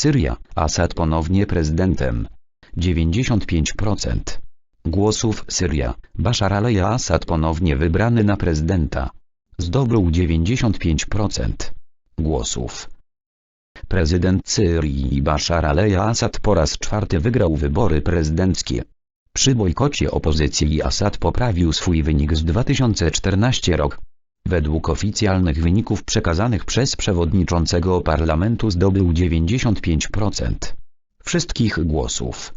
Syria, Assad ponownie prezydentem. 95% głosów Syria, Bashar al-Assad ponownie wybrany na prezydenta. Zdobył 95% głosów. Prezydent Syrii Bashar al-Assad po raz czwarty wygrał wybory prezydenckie. Przy bojkocie opozycji Assad poprawił swój wynik z 2014 rok. Według oficjalnych wyników przekazanych przez przewodniczącego parlamentu zdobył 95% wszystkich głosów.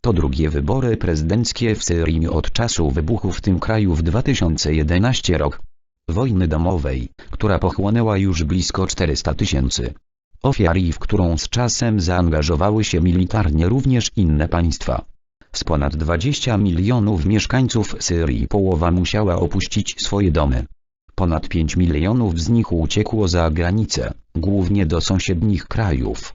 To drugie wybory prezydenckie w Syrii od czasu wybuchu w tym kraju w 2011 rok. Wojny domowej, która pochłonęła już blisko 400 tysięcy ofiar i w którą z czasem zaangażowały się militarnie również inne państwa. Z ponad 20 milionów mieszkańców Syrii połowa musiała opuścić swoje domy. Ponad 5 milionów z nich uciekło za granicę, głównie do sąsiednich krajów.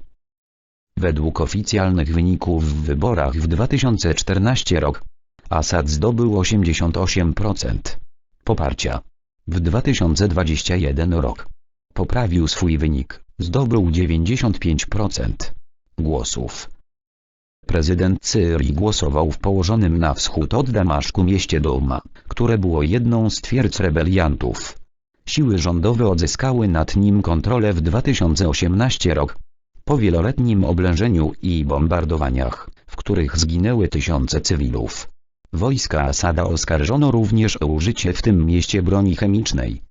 Według oficjalnych wyników w wyborach w 2014 rok Assad zdobył 88% poparcia. W 2021 rok poprawił swój wynik, zdobył 95% głosów. Prezydent Syrii głosował w położonym na wschód od Damaszku mieście Doma, które było jedną z twierdz rebeliantów. Siły rządowe odzyskały nad nim kontrolę w 2018 rok. Po wieloletnim oblężeniu i bombardowaniach, w których zginęły tysiące cywilów. Wojska Asada oskarżono również o użycie w tym mieście broni chemicznej.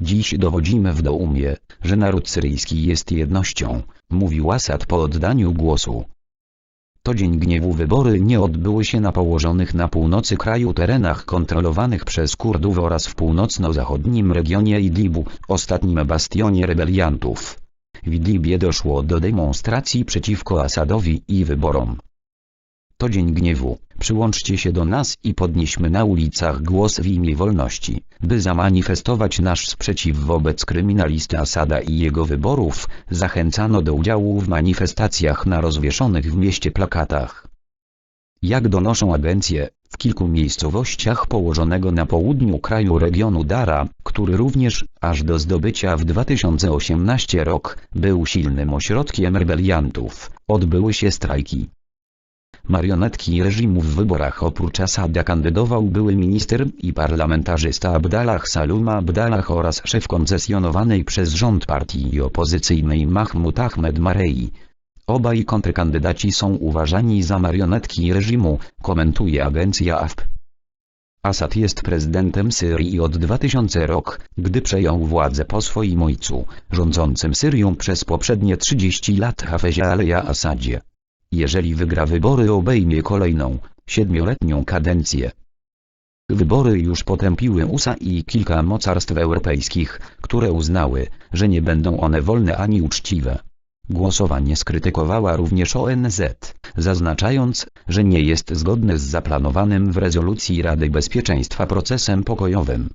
Dziś dowodzimy w Doumie, że naród syryjski jest jednością, mówił Asad po oddaniu głosu. To dzień gniewu wybory nie odbyły się na położonych na północy kraju terenach kontrolowanych przez Kurdów oraz w północno-zachodnim regionie Idlibu, ostatnim bastionie rebeliantów. W Idlibie doszło do demonstracji przeciwko Asadowi i wyborom. To dzień gniewu, przyłączcie się do nas i podnieśmy na ulicach głos w imię wolności, by zamanifestować nasz sprzeciw wobec kryminalisty Asada i jego wyborów, zachęcano do udziału w manifestacjach na rozwieszonych w mieście plakatach. Jak donoszą agencje, w kilku miejscowościach położonego na południu kraju regionu Dara, który również, aż do zdobycia w 2018 rok, był silnym ośrodkiem rebeliantów, odbyły się strajki. Marionetki reżimu w wyborach oprócz Asada kandydował były minister i parlamentarzysta Abdallah Salum Abdallah oraz szef koncesjonowanej przez rząd partii opozycyjnej Mahmud Ahmed Marei. Obaj kontrkandydaci są uważani za marionetki reżimu, komentuje agencja AFP. Assad jest prezydentem Syrii od 2000 rok, gdy przejął władzę po swoim ojcu, rządzącym Syrią przez poprzednie 30 lat Hafezie Aleja Assadzie. Jeżeli wygra wybory obejmie kolejną, siedmioletnią kadencję. Wybory już potępiły USA i kilka mocarstw europejskich, które uznały, że nie będą one wolne ani uczciwe. Głosowanie skrytykowała również ONZ, zaznaczając, że nie jest zgodne z zaplanowanym w rezolucji Rady Bezpieczeństwa procesem pokojowym.